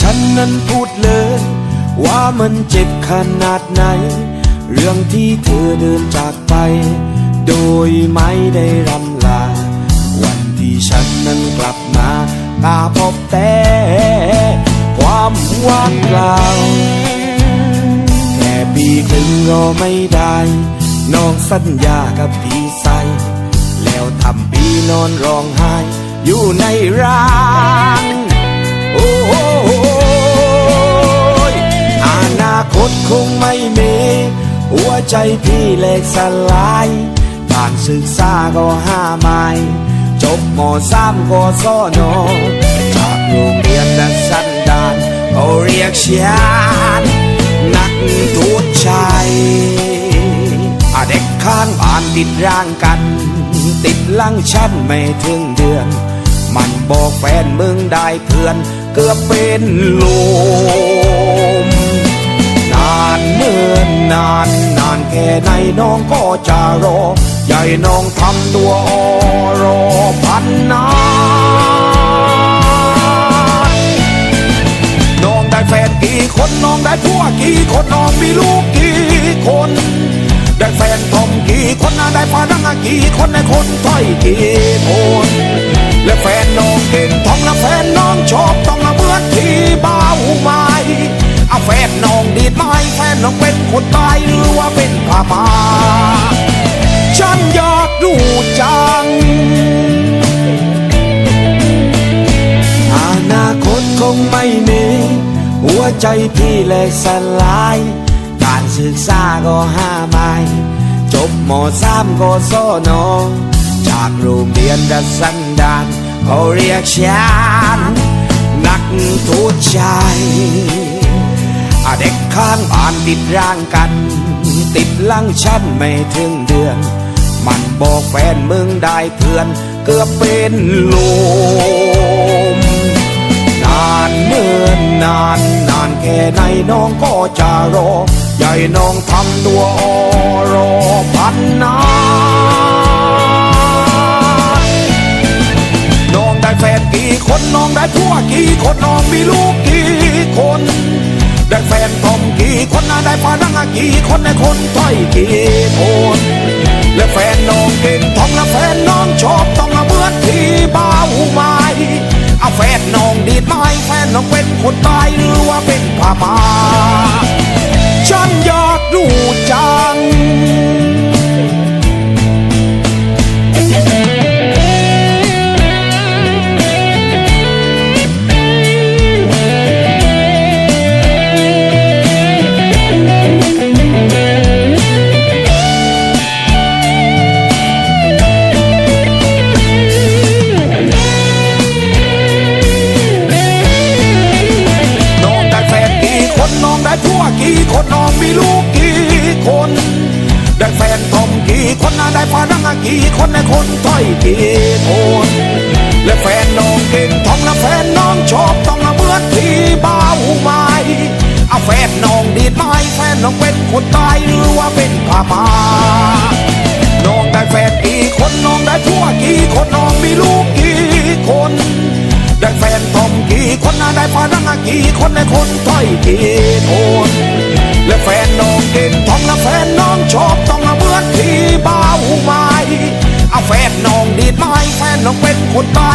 ฉันนั้นพูดเลย ว่ามันเจ็บขนาดไหน เรื่องที่เธอเดินจากไป โดยไม่ได้รำลา วันที่ฉันนั้นกลับมาตาพบแต่ความว่างเปล่าแค่ปีครึ่งก็ไม่ได้น้องสัญญากับพี่ใสแล้วทำปีนอนร้องไห้อยู่ในร้าน คงไม่มี หัวใจพี่แหลกสลายการศึกษาก็ห้าไม้จบมสามก็สอนอจากโรงเรียนดัสันดานเขาเรียกฉันนักโทษชายอาเด็กข้างบ้านติดร่างกัน ติดลังฉันไม่ถึงเดือน มันบอกแฟนมึงได้เพื่อน เกือบเป็นลมนานเมื่อนนานนานแค่ไหนน้องก็จะรอ ใหญ่น้องทำตัวอรอพันนานน้องได้แฟนกี่คนน้องได้ผัวกี่คนน้องมีลูกกี่คน ได้แฟนทอมกี่คนนะได้พนังกี่คนได้คนถ้อยกี่คนและแฟนน้องเก่งทองและแฟนน้องชอบต้องมาเบื่อที่บ้าวมา แฟนน้องดีดไม้แฟนน้องเป็นคนตายหรือว่าเป็นพม่าฉันอยากดูจัง อนาคตคงไม่มีหัวใจพี่แหลกสลาย การศึกษาก็ห้าไม้จบมสามก็สอนอจากโรงเรียนดัสันดานเขาเรียกฉันนักโทษชาย อาเด็กข้างบ้านติดร่างกัน ติดลังฉันไม่ถึงเดือน มันบอกแฟนมึงได้เพื่อน เกือบเป็นลมนานเมื่อนนานนานแค่ไหนน้องก็จะรอ ใหญ่น้องทำตัวอรอพันนานน้องได้แฟนกี่คนน้องได้ผัวกี่คนน้องมีลูก คนนะได้พนังกี่คนในคนถ้อยกี่คนและแฟนน้องเก่งทองและแฟนน้องชอบต้องมาเบื่อที่บ้าวไม้เอาแฟนน้องดีดไม้แฟนน้องเป็นคนตายหรือว่าเป็นผ้าไม้ ได้พนังกี่คนได้คนถ้อยกี่คนและแฟนน้องเก่งทองและแฟนน้องชอบต้องมาเบื่อที่บ้าวไม้เอาแฟนน้องดีดไม้แฟนน้องเป็นคนตายหรือว่าเป็นพม่าน้องได้แฟนกี่คนน้องได้ผัวกี่คนน้องมีลูกกี่คนได้แฟนทอมกี่คนนะได้พนังกี่คนได้คนถ้อยกี่คนและแฟนน้องเก่งทองและแฟนน้องชอบต้องมาเบื่อที่บ้า คนตา